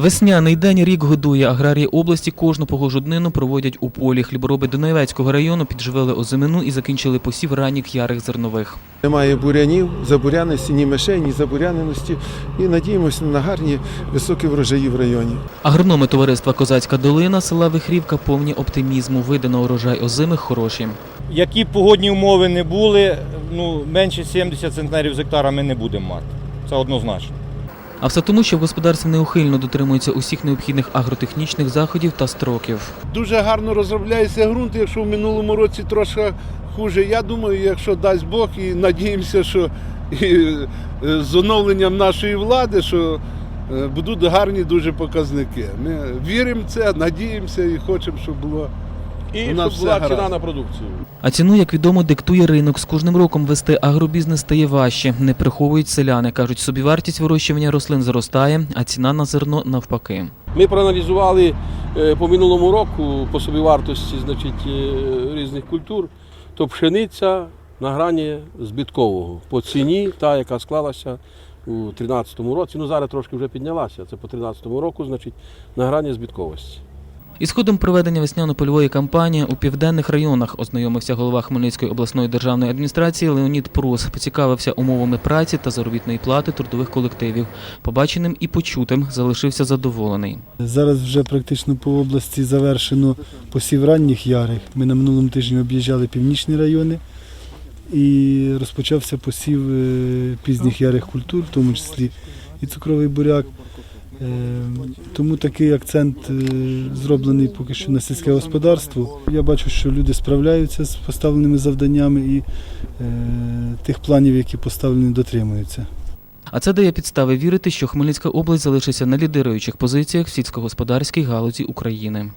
Весняний день рік годує. Аграрії області кожну погожу днину проводять у полі. Хлібороби Донецького району підживили озимину і закінчили посів ранніх ярих зернових. Немає бурянів, забуряності, ні мишей, ні забуряненості. І надіємося на гарні високі врожаї в районі. Агрономи товариства Козацька долина села Вихрівка повні оптимізму. Види на урожай озимих хороші. Які б погодні умови не були, ну менше 70 центнерів з гектара ми не будемо мати. Це однозначно. А все тому, що в господарстві неухильно дотримуються усіх необхідних агротехнічних заходів та строків. Дуже гарно розробляється ґрунт, якщо в минулому році трошки хуже. Я думаю, якщо дасть Бог, і надіємося, що і, е, з оновленням нашої влади, що е, будуть гарні дуже показники. Ми віримо в це, надіємося і хочемо, щоб було. І У нас щоб була все ціна гаразд. на продукцію. А ціну, як відомо, диктує ринок. З кожним роком вести агробізнес стає важче. Не приховують селяни. кажуть, собівартість вирощування рослин зростає, а ціна на зерно навпаки. Ми проаналізували е, по минулому року по собівартості значить, е, різних культур, то пшениця на грані збиткового по ціні, та, яка склалася у 2013 році. Ну зараз трошки вже піднялася. Це по 2013 року, значить, на грані збитковості. Із ходом проведення весняно-польової кампанії у південних районах ознайомився голова Хмельницької обласної державної адміністрації Леонід Прус. Поцікавився умовами праці та заробітної плати трудових колективів. Побаченим і почутим залишився задоволений. Зараз вже практично по області завершено посів ранніх ярих. Ми на минулому тижні об'їжджали північні райони і розпочався посів е, пізніх ярих культур, в тому числі і цукровий буряк. Е, Тому такий акцент е, зроблений поки що на сільське господарство. Я бачу, що люди справляються з поставленими завданнями і е, тих планів, які поставлені, дотримуються. А це дає підстави вірити, що Хмельницька область залишиться на лідируючих позиціях в сільськогосподарській галузі України.